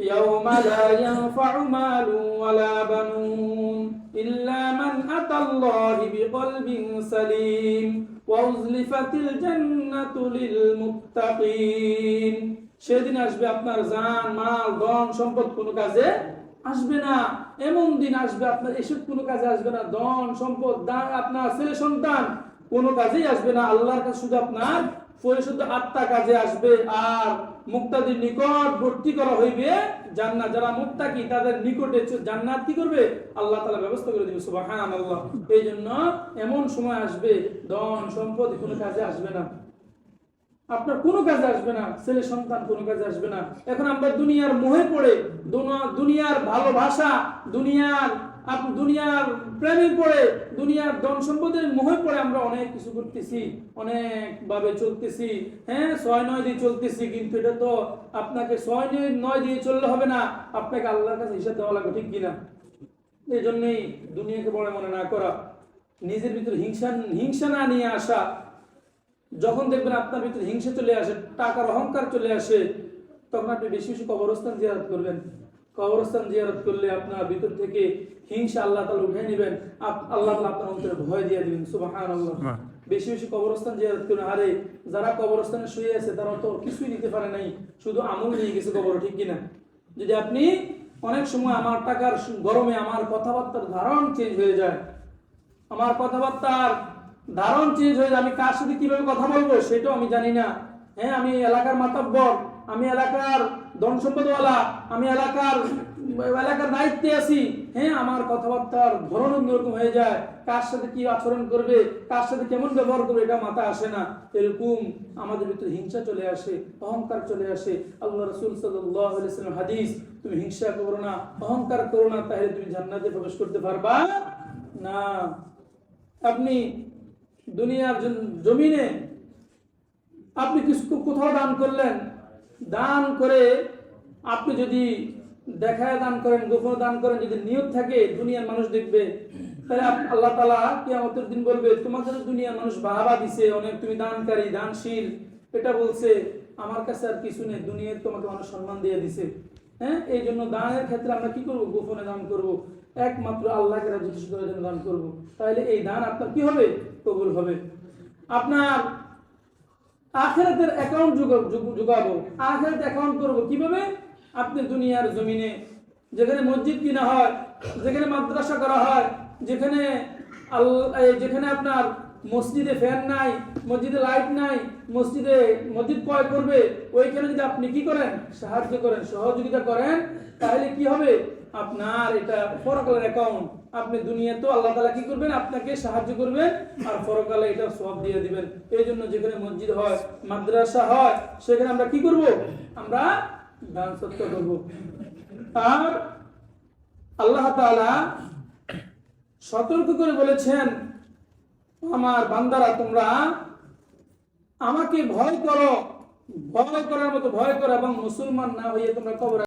يوم لا ينفع مال ولا بنون إلا من أتى الله بقلب سليم وأزلفت الجنة للمتقين সেদিন আসবে আপনার জান মাল ধন সম্পদ কোনো কাজে আসবে না এমন দিন আসবে আপনার এসব কোনো কাজে আসবে না ধন সম্পদ দা- আপনার ছেলে সন্তান কোনো কাজেই আসবে না আল্লাহর কাছে শুধু আপনার পরিশুদ্ধ আত্মা কাজে আসবে আর নিকট ভর্তি করা হইবে জান্নাত। যারা তাদের নিকটে জান্নাত কি করবে? আল্লাহ তাআলা ব্যবস্থা করে দিবে, সুবহানাল্লাহ। এই জন্য এমন সময় আসবে, ধন সম্পদ কোনো কাজে আসবে না। আপনার কোনো কাজে আসবে না, ছেলে সন্তান কোনো কাজে আসবে না। এখন আমরা দুনিয়ার মোহে পড়ে, দুনা- দুনিয়ার ভালোবাসা, দুনিয়ার দুনিয়ার প্রেমে পড়ে, দুনিয়ার ধন সম্পদের মোহে পড়ে আমরা অনেক কিছু করতেছি, অনেক ভাবে চলতেছি। হ্যাঁ ছয় নয় দিয়ে চলতেছি, কিন্তু এটা তো আপনাকে ছয় নয় নয় দিয়ে চললে হবে না। আপনাকে আল্লাহর কাছে হিসাব দেওয়া লাগবে, ঠিক কিনা? এই জন্যই দুনিয়াকে বড় মনে না করা। নিজের ভিতরে হিংসা হিংসা না নিয়ে আসা। যখন দেখবেন আপনার ভিতরে হিংসা চলে আসে, টাকার অহংকার চলে আসে, তখন আপনি বেশি বেশি কবরস্থান জিয়ারত করবেন। কবরস্থান জিয়ারত করলে আপনার ভিতর থেকে হিংসা আল্লাহ তালা উঠে নেবেন। আল্লাহ তালা আপনার অন্তরে ভয় দিয়ে দিবেন সুবাহান আল্লাহ বেশি বেশি কবরস্থান জিয়ারত করুন। আরে যারা কবরস্থানে শুয়ে আছে তারা তো কিছুই নিতে পারে নাই। শুধু আমল নিয়ে গেছে কবর ঠিক কিনা? যদি আপনি অনেক সময় আমার টাকার গরমে আমার কথাবার্তার ধারণ চেঞ্জ হয়ে যায় আমার কথাবার্তার ধারণ চেঞ্জ হয়ে যায় আমি কার সাথে কীভাবে কথা বলব সেটাও আমি জানি না। হ্যাঁ আমি এলাকার মাতব্বর আমি এলাকার ধন সম্পদওয়ালা আমি এলাকার এলাকার দায়িত্বে আছি। হ্যাঁ আমার কথাবার্তার ধরন অন্যরকম হয়ে যায়। কার সাথে কি আচরণ করবে, কার সাথে কেমন ব্যবহার করবে, এটা মাথা আসে না। এরকম আমাদের ভিতরে হিংসা চলে আসে, অহংকার চলে আসে। আল্লাহ রসুল সাল্লাম হাদিস, তুমি হিংসা করো না, অহংকার করো না, তাহলে তুমি জান্নাতে প্রবেশ করতে পারবা না। আপনি দুনিয়ার জমিনে আপনি কিছু কোথাও দান করলেন দান করে আপনি যদি দেখায় দান করেন গোপন দান করেন, যদি নিয়ত থাকে দুনিয়ার মানুষ দেখবে, তাহলে আল্লাহ তালা কিয়ামতের দিন বলবে তোমাকে দুনিয়ার মানুষ বাহাবা দিছে, অনেক তুমি দানকারী, দানশীল। এটা বলছে, আমার কাছে আর কিছু নেই দুনিয়ার তোমাকে মানুষ সম্মান দিয়ে দিছে। হ্যাঁ? এই জন্য দানের ক্ষেত্রে আমরা কি করব? গোপনে দান করব। একমাত্র আল্লাহকে রাজি করার জন্য দান করব। তাহলে এই দান আপনার কি হবে? কবুল হবে। আপনার আখেরাতের অ্যাকাউন্ট যোগাবো। আখেরাত অ্যাকাউন্ট করব। কীভাবে? আপনি দুনিয়ার জমিনে, যেখানে মসজিদ কিনা হয়, যেখানে মাদ্রাসা করা হয়, যেখানে যেখানে আপনার মসজিদে ফ্যান নাই, মসজিদে লাইট নাই, মসজিদে মসজিদ ক্রয় করবে, ওইখানে যদি আপনি কি করেন? সাহায্য করেন, সহযোগিতা করেন, তাহলে কি হবে? আপনার এটা পরকালের অ্যাকাউন্ট আপনি দুনিয়া তো আল্লাহ তালা কি করবেন? আপনাকে সাহায্য করবেন আর পরকালে এটা সব দিয়ে দিবেন। এই জন্য যেখানে মসজিদ হয়, মাদ্রাসা হয়, সেখানে আমরা কি করব? আমরা দান সত্য করব। আর আল্লাহ তাআলা সতর্ক করে বলেছেন, আমার বান্দারা, তোমরা আমাকে ভয় করো। ভয় করার মতো ভয় করো এবং মুসলমান না হয়ে তোমরা কবর